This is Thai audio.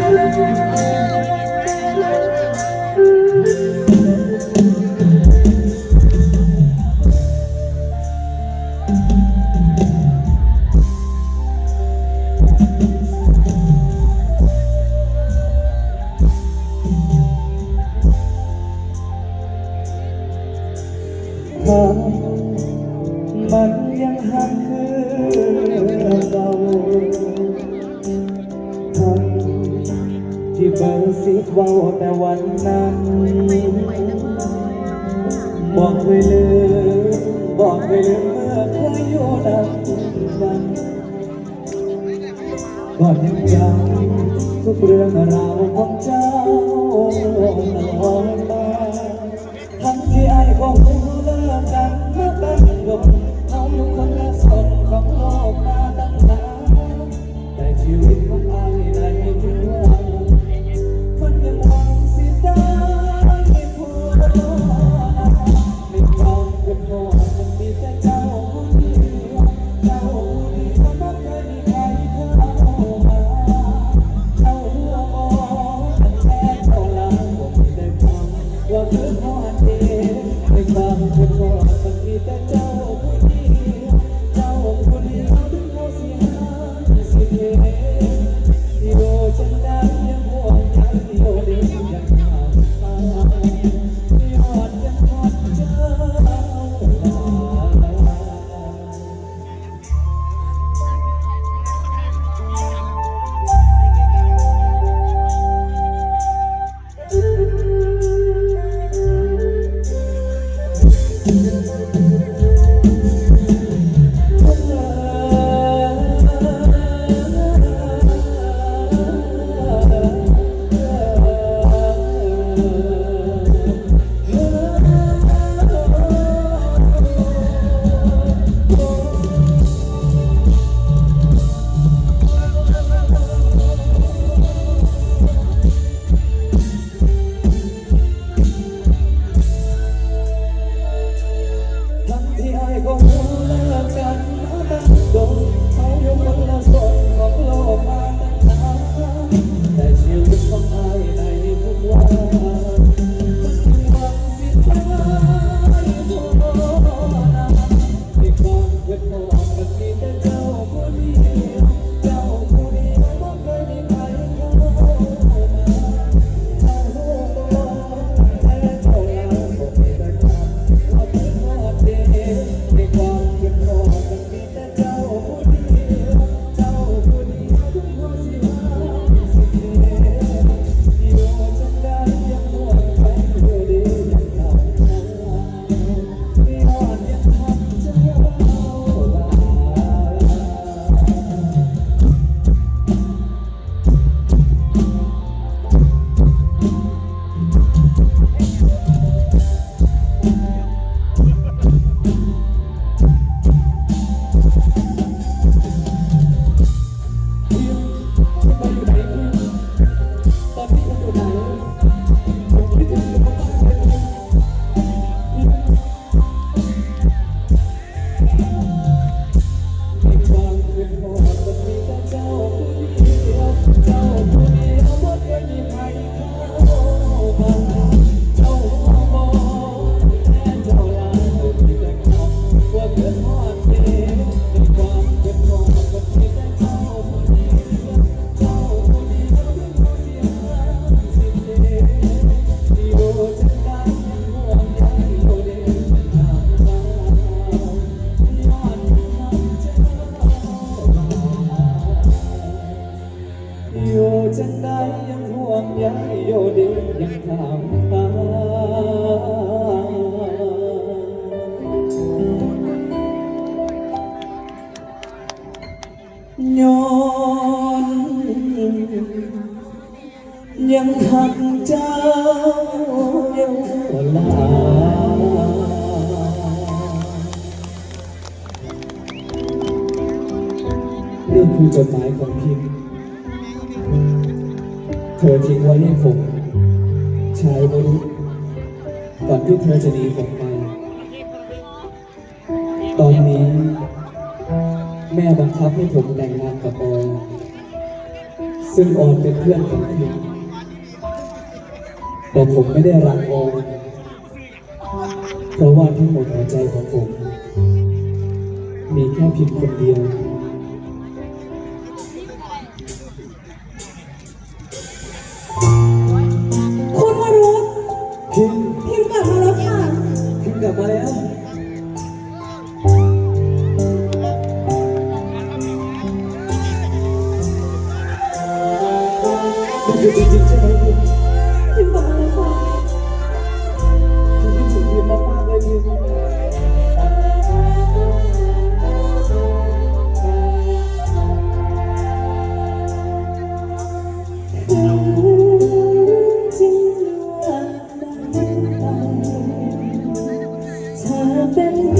不 ที่เบิ่งสิเว้าแต่วันนั้นบอกเคยลืมบอกเคยลืมเมื่อเคยอยู่นำกันก็ยังจำทุกเรื่องราวของเจ้าตลอดมาทั้งที่ไอ้ของคุณเลิกกันเมื่อตั้งยมทำคนละส่นของโลกมาตั้งนานแต่ชีวิตของไอ้ในที่ว่า ที่รู้จันได้ เธอจะหนีผมไป ตอนนี้ แม่บังคับให้ผมแต่งงานกับออนซึ่งออนเป็นเพื่อนของเธอแต่ผมไม่ได้รักออนเพราะว่าทั้งหมดหัวใจของผม มีแค่พียคนเดียว 짓지 말고 힘도 많아서 기분 좋게 만나가지 I've been